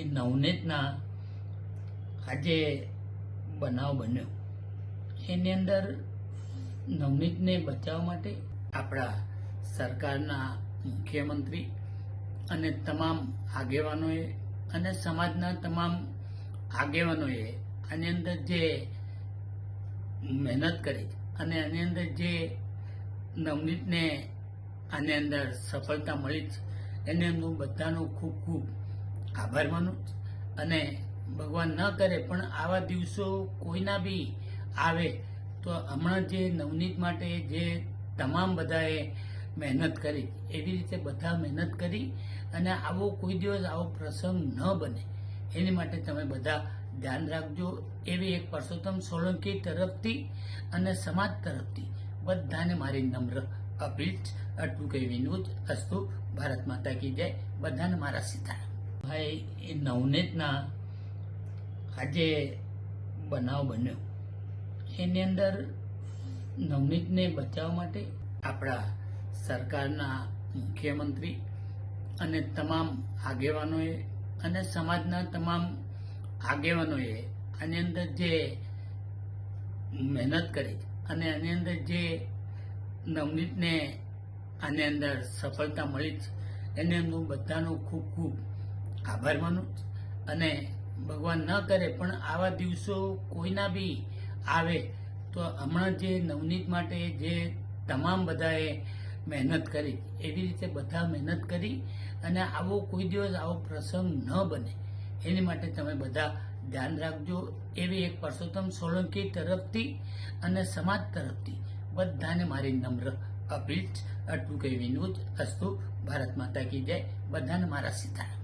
એ નવનીતના આજે બનાવ બન્યો. એની અંદર નવનીતને બચાવવા માટે આપણા સરકારના મુખ્યમંત્રી અને તમામ આગેવાનોએ અને સમાજના તમામ આગેવાનોએ આની અંદર જે મહેનત કરી અને આની અંદર જે નવનીતને આની અંદર સફળતા મળી છે, એને હું બધાનો ખૂબ ખૂબ આભાર માનું. અને ભગવાન ન કરે પણ આવા દિવસો કોઈના બી આવે, તો હમણાં જે નવનીત માટે જે તમામ બધાએ મહેનત કરી, એવી રીતે બધા મહેનત કરી અને આવો કોઈ દિવસ આવો પ્રસંગ ન બને. એની માટે તમે બધા ધ્યાન રાખજો. એવી એક પરસોત્તમ સોલંકી તરફથી અને સમાજ તરફથી બધાને મારી નમ્ર અપીલ કઈ વિનોદ અસ્તુ. ભારત માતા કી જય. બધાને મારા સીતારામ. ભાઈ, એ નવનીતના આજે બનાવ બન્યો. એની અંદર નવનીતને બચાવવા માટે આપણા સરકારના મુખ્યમંત્રી અને તમામ આગેવાનોએ અને સમાજના તમામ આગેવાનોએ આની અંદર જે મહેનત કરી અને આની અંદર જે નવનીતને આની અંદર સફળતા મળી છે, એને હું બધાનો ખૂબ ખૂબ આભાર માનું. અને ભગવાન ન કરે પણ આવા દિવસો કોઈના બી આવે, તો હમણાં જે નવનીત માટે જે તમામ બધાએ મહેનત કરી, એવી રીતે બધા મહેનત કરી અને આવો કોઈ દિવસ આવો પ્રસંગ ન બને. એની માટે તમે બધા ધ્યાન રાખજો. એવી એક પરસોત્તમ સોલંકી તરફથી અને સમાજ તરફથી બધાને મારી નમ્ર અપીલ કઈ વિનોદ અસ્તુ. ભારત માતા કી જય. બધાને મારા સીતારામ.